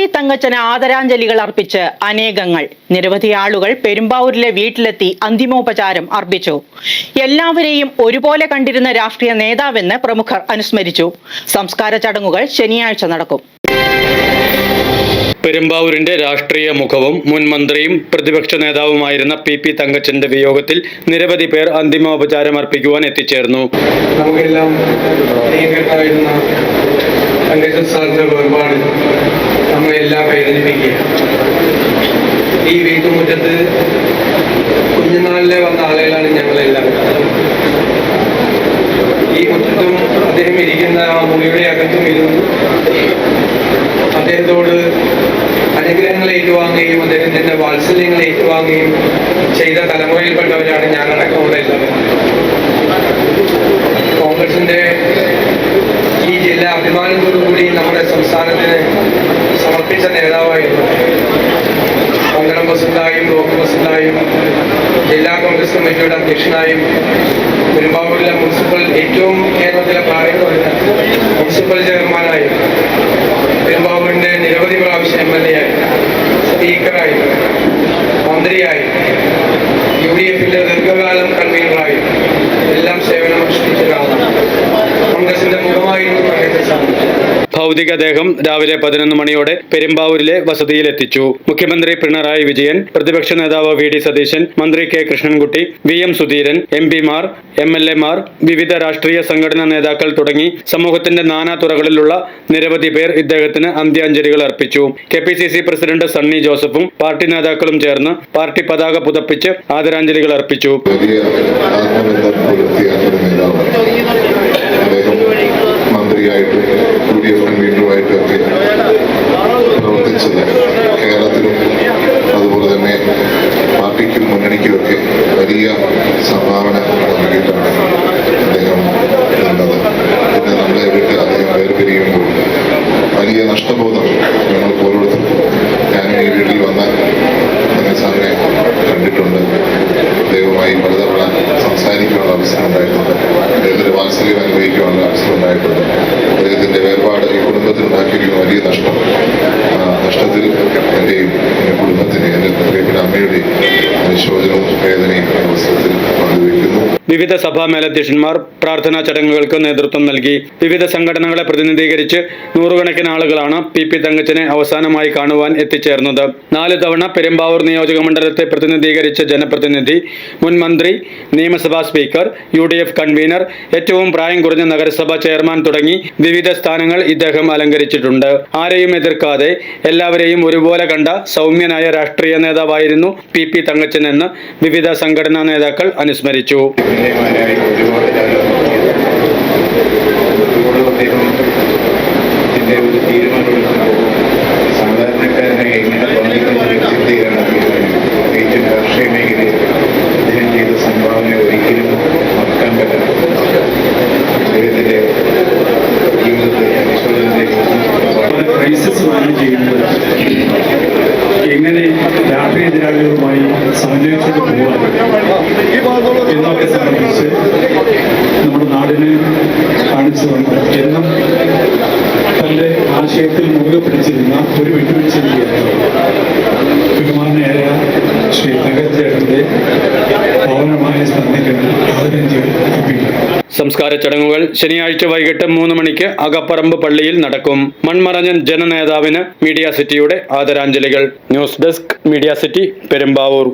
P Thankachan ആദരാഞ്ജലികൾ അർപ്പിച്ച് അനേകങ്ങൾ. നിരവധി ആളുകൾ പെരുമ്പാവൂരിലെ വീട്ടിലെത്തി അന്തിമോപചാരം അർപ്പിച്ചു. എല്ലാവരെയും ഒരുപോലെ കണ്ടിരുന്ന രാഷ്ട്രീയ നേതാവെന്ന് പ്രമുഖർ അനുസ്മരിച്ചു. സംസ്കാര ചടങ്ങുകൾ ശനിയാഴ്ച നടക്കും. പെരുമ്പാവൂരിന്റെ രാഷ്ട്രീയ മുഖവും മുൻ മന്ത്രിയും പ്രതിപക്ഷ നേതാവുമായിരുന്ന പി പി തങ്കച്ചന്റെ വിയോഗത്തിൽ നിരവധി പേർ അന്തിമോപചാരം അർപ്പിക്കുവാൻ എത്തിച്ചേർന്നു. നമുക്കെല്ലാം പ്രിയങ്കരനായിരുന്ന തങ്കച്ചൻ സാറിന്റെ വേർപാട് നമ്മളെല്ലാം വേദനിപ്പിക്കുക ഈ വീട്ടുമുറ്റത്ത് കുഞ്ഞുനാളിലെ വന്ന ആളുകളാണ് ഞങ്ങളെല്ലാം. ഈ മുറ്റത്തും അദ്ദേഹം ഇരിക്കുന്ന ആ മുറിയുടെ അകത്തും ഇരുന്നു അദ്ദേഹത്തോട് അനുഗ്രഹങ്ങൾ ഏറ്റുവാങ്ങുകയും അദ്ദേഹത്തിന്റെ വാത്സല്യങ്ങൾ ഏറ്റുവാങ്ങുകയും ചെയ്ത തലമുറയിൽപ്പെട്ടവരാണ് ഞങ്ങളടക്കമുള്ള എല്ലാവരും. കോൺഗ്രസിന്റെ ഈ ജില്ല അഭിമാനത്തോടുകൂടി നമ്മുടെ സംസ്ഥാനത്തിന് സമർപ്പിച്ച നേതാവായിരുന്നു. മണ്ഡലം പ്രസിഡന്റായും ബ്ലോക്ക് പ്രസിഡന്റായും ജില്ലാ കോൺഗ്രസ് കമ്മിറ്റിയുടെ അധ്യക്ഷനായും പെരുമ്പാവൂരിലെ മുനിസിപ്പൽ ഏറ്റവും കേരളത്തിലെ പ്രായം മുനിസിപ്പൽ ചെയർമാനായും പെരുമ്പാവൂരിന്റെ നിരവധി പ്രാവശ്യം എം എൽ എ ആയി സ്പീക്കറായി മന്ത്രിയായി യു ഡി എഫിന്റെ ദീർഘകാലം കൺവീനറായി എല്ലാം സേവനം അനുഷ്ഠിച്ച ഒരാളാണ്. കോൺഗ്രസിന്റെ മുഖമായിരുന്നു തങ്കച്ചൻ സാർ ഭൗതികദേഹം രാവിലെ പതിനൊന്ന് മണിയോടെ പെരുമ്പാവൂരിലെ വസതിയിലെത്തിച്ചു. മുഖ്യമന്ത്രി പിണറായി വിജയൻ പ്രതിപക്ഷ നേതാവ് വി ഡി സതീശൻ മന്ത്രി K Krishnankutty V M Sudheeran M പിമാർ എം എൽ എമാർ വിവിധ രാഷ്ട്രീയ സംഘടനാ നേതാക്കൾ തുടങ്ങി സമൂഹത്തിന്റെ നാനാ തുറകളിലുള്ള നിരവധി പേർ ഇദ്ദേഹത്തിന് അന്ത്യാഞ്ജലികൾ അർപ്പിച്ചു. K P C C president Sunny ജോസഫും പാർട്ടി നേതാക്കളും ചേർന്ന് പാർട്ടി പതാക പുതപ്പിച്ച് ആദരാഞ്ജലികൾ അർപ്പിച്ചു. മന്ത്രിയായിട്ടും സംഭാവന വിവിധ സഭാ മേലധ്യക്ഷന്മാർ പ്രാർത്ഥനാ ചടങ്ങുകൾക്ക് നേതൃത്വം നൽകി. വിവിധ സംഘടനകളെ പ്രതിനിധീകരിച്ച് നൂറുകണക്കിന് ആളുകളാണ് പി പി തങ്കച്ചനെ അവസാനമായി കാണുവാൻ എത്തിച്ചേർന്നത്. നാല് തവണ പെരുമ്പാവൂർ നിയോജക മണ്ഡലത്തെ പ്രതിനിധീകരിച്ച ജനപ്രതിനിധി മുൻ മന്ത്രി നിയമസഭാ speaker U D F convener ഏറ്റവും പ്രായം കുറഞ്ഞ നഗരസഭാ ചെയർമാൻ തുടങ്ങി വിവിധ സ്ഥാനങ്ങൾ ഇദ്ദേഹം അലങ്കരിച്ചിട്ടുണ്ട്. ആരെയും എതിർക്കാതെ എല്ലാവരെയും ഒരുപോലെ കണ്ട സൗമ്യനായ രാഷ്ട്രീയ നേതാവായിരുന്നു പി പി തങ്കച്ചൻ എന്ന് വിവിധ സംഘടനാ നേതാക്കൾ അനുസ്മരിച്ചു. തുല്യമാരായി ഒരുപാട് കാലം അതുകൊണ്ട് അദ്ദേഹം ഇതിന്റെ ഒരു തീരുമാനമെടുക്കുമ്പോൾ സാധാരണക്കാരനെ എങ്ങനെ ബാധിക്കുന്ന ഒരു ചിന്തയാണ് പ്രത്യേകിച്ചും കാർഷിക മേഖലയിൽ അദ്ദേഹം ചെയ്ത സംഭാവന ഒരിക്കലും മറക്കാൻ പറ്റില്ല. അദ്ദേഹത്തിന്റെ ജീവിതത്തെ അനുശോചനത്തെ ക്രൈസിസ് മാനേജ് ചെയ്യുന്നത് എങ്ങനെ രാഷ്ട്രീയ എതിരാളികളുമായി സമന്വയിച്ചുകൊണ്ട് പോകാൻ എന്നൊക്കെ സംബന്ധിച്ച് നമ്മുടെ നാടിന് കാണിച്ചു തന്നു. എന്നും തന്റെ ആശയത്തിൽ മുറുകെ പിടിച്ചിരുന്ന ഒരു വിട്ടുവീഴ്ചയില്ലാത്ത സംസ്കാര ചടങ്ങുകൾ ശനിയാഴ്ച വൈകിട്ട് മൂന്ന് മണിക്ക് അകപ്പറമ്പ് പള്ളിയിൽ നടക്കും. മൺമറഞ്ഞൻ ജനനേതാവിന് മീഡിയ സിറ്റിയുടെ ആദരാഞ്ജലികൾ. News desk media city Perumbavoor.